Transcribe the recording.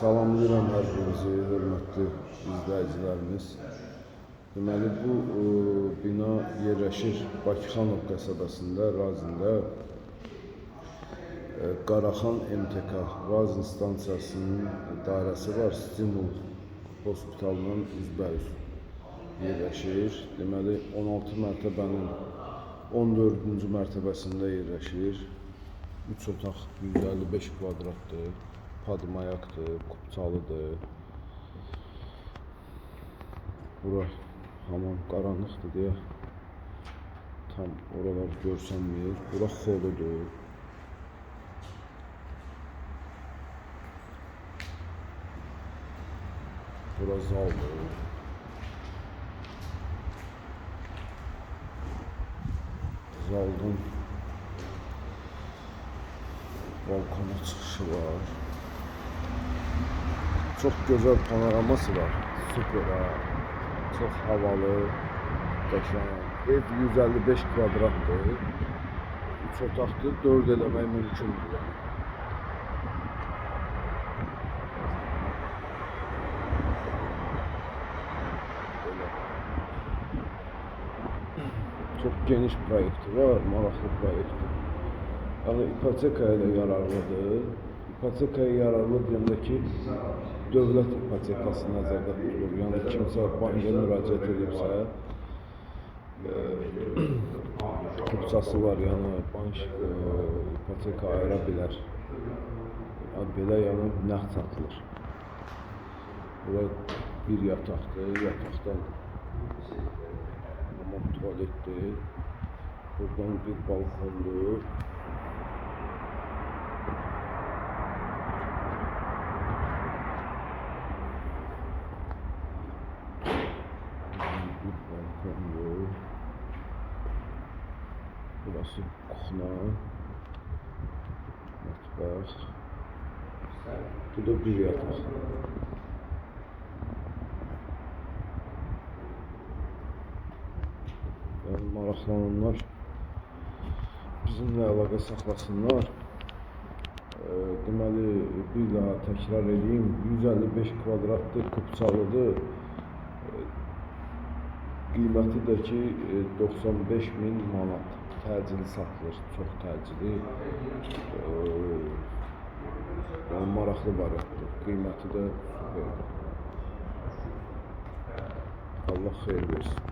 Salamlayıram hər birinizi, hörmətli izləyicilərimiz. Deməli, bu e, bina yerləşir Bakıxanov qəsəbəsində, Razində. E, Qaraxan MTK Razin stansiyasının dairəsi var. Stimul hospitalının üzbəüz yerləşir. Deməli, 16 mərtəbənin 14-cü mərtəbəsində yerləşir. 3 otaq 155 kvadratdır. Padmayakdır, kupçalıdır. Bura hamam qaranlıqdır deyə tam oralar görsənmir. Bura xoludur. Bura zaldır. Zaldan balkona çıxışı var. Çox gözəl panoraması var. Super ha. Çox havalı, qəşəng. Ev 155 kvadratdır. 3 otaqdır, 4 eləmək mümkündür. yəni. Çox geniş proyekti var, maraqlı proyekti. Yəni ipotekaya da yararlıdır. İpotekaya yararlı deyəndə ki, dövlət ipotekası nəzərdə tutulur. Yəni kimsə banka müraciət edibsə, e, kupçası var, yəni bank e, ipoteka ayıra bilər. Yəni belə yəni nəğd satılır. Bura bir yataqdır, yataqdan tualetdir. Buradan bir balkondur. Balkondur. Burası kuxna. Mətbəx. Bu da bir yataq. Yəni maraqlananlar bizimlə əlaqə saxlasınlar. Ee, deməli bir daha təkrar edeyim. 155 kvadratlı kupçalıdır. Qiyməti də ki e, 95 min manat. Təcili satılır, çox təcili. Ee, Yəni maraqlı variantdır. Qiyməti də. Allah xeyir versin.